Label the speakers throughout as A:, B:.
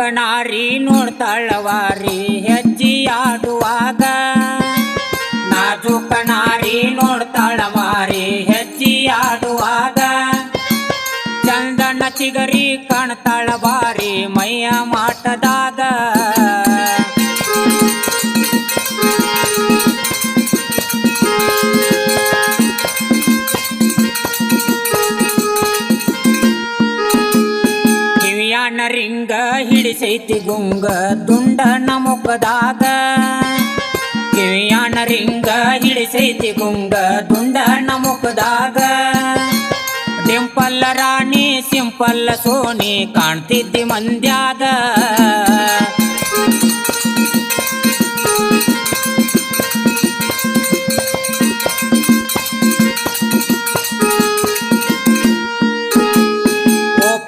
A: ನಾರಿ ನೋಡ್ತಾಳವಾರಿ ಹೆಜ್ಜಿ ಆಡುವಾಗ ನಾಜುಕ ಕಣಾರಿ ನೋಡ್ತಾಳವಾರಿ ಹೆಜ್ಜಿ ಆಡುವಾಗ ಚಂದನ ಚಿಗರಿ ಕಾಣ್ತಾಳವಾರಿ ಮೈಯ ಮಾಟದಾಗ ಹಿಡಿಸೈತಿ ಗುಂಗ ದುಂಡನ ಮುಖದಾಗ ಕಿವಿಯಾನ ರಿಂಗ ಹಿಡಿಸೈತಿ ಗುಂಗ ದುಂಡನ ಮುಖದಾಗ ಡಿಂಪಲ್ಲ ರಾಣಿ ಸಿಂಪಲ್ಲ ಸೋನಿ ಕಾಣ್ತಿದ್ದಿ ಮಂದ್ಯಾಗ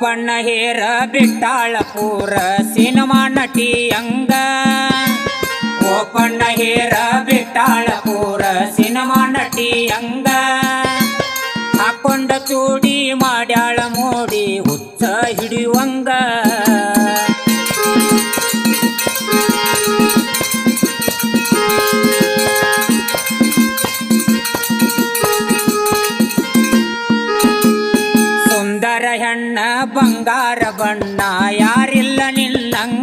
A: ಓಪಣ್ಣ ಹೇರ ಬಿಟ್ಟಾಳ ಪೂರ ಸಿನಿಮಾ ನಟಿ ಅಂಗ. ಓಪಣ್ಣ ಹೇರ ಬಿಟ್ಟಾಳ ಪೂರ ಸಿನಿಮಾ ನಟಿ ಅಂಗ. ಹಾಕೊಂಡ ಚೂಡಿ ಮಾಡ್ಯಾಳ ಮೋಡಿ ಹುಚ್ಚ ಹಿಡಿಯುವಂಗ. ಬಂಗಾರ ಬಣ್ಣ ಯಾರಿಲ್ಲ ನಿಲ್ಲಂಗ.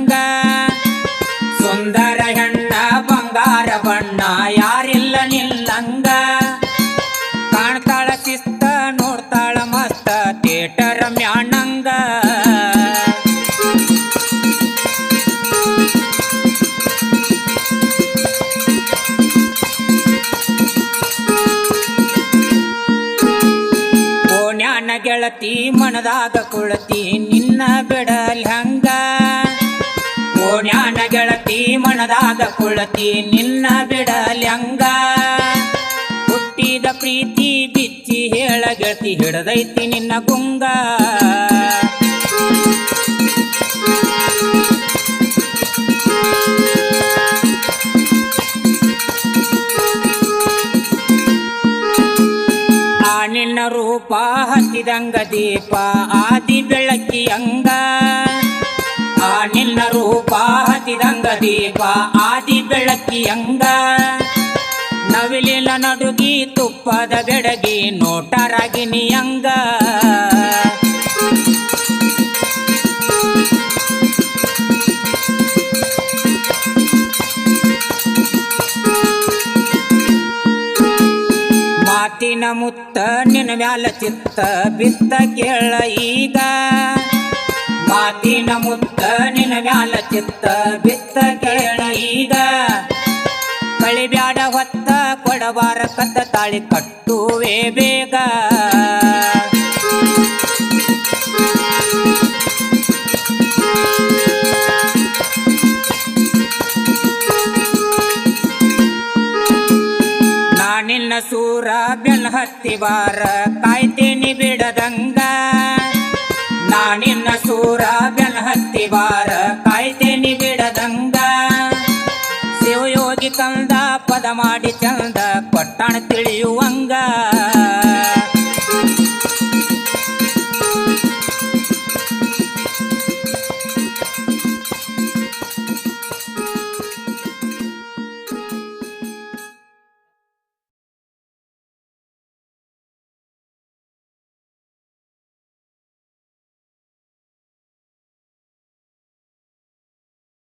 A: ಗೆಳತಿ ಮನದಾಗ ಕುಳತಿ ನಿನ್ನ ಬಿಡಲ್ ಹಂಗ. ಓಣ್ಯಾನ ಗೆಳತಿ ಮನದಾಗ ಕುಳತಿ ನಿನ್ನ ಬಿಡಲ್ ಹಂಗ. ಹುಟ್ಟಿದ ಪ್ರೀತಿ ಬಿಚ್ಚಿ ಹೇಳ ಗೆಳತಿ ಹಿಡದೈತಿ ನಿನ್ನ ಗುಂಗ ಆ ರೂಪ ಹತ್ತಿದಂಗ ದೀಪ, ಆದಿ ಬೆಳಕಿ ಅಂಗ. ಆ ನಿನ್ನ ರೂಪ ಹತ್ತಿದಂಗ ದೀಪ, ಆದಿ ಬೆಳಕಿ ಅಂಗ. ನವಿಲಿನ ನಡುಗಿ ತುಪ್ಪದ ಬೆಡಗಿ ನೋಟರಾಗಿನಿ ಅಂಗ. ಮಾತಿನ ಮುತ್ತ ನಿನ್ನ ಮ್ಯಾಲ ಚಿತ್ತ ಬಿತ್ತ ಕೇಳ ಈಗ. ಮಾತಿನ ಮುತ್ತ ನಿನ್ನ ಮ್ಯಾಲ ಚಿತ್ತ ಬಿತ್ತ ಕೇಳ ಈಗ. ಕಳಿಬ್ಯಾಡ ಹೊತ್ತ ಕೊಡಬಾರ ಕತ್ತ ತಾಳಿ ಕಟ್ಟುವೆ ಬೇಗ. ನಾನಿನ್ನ ಸೂರ ಬೆನ್ ಹತ್ತಿ ಬಾರ ಬಿಡದಂಗ ಬಿಡದಂಗ. ನಾನಿನ್ನ ಸೂರ ಬೆನ್ ಹತ್ತಿ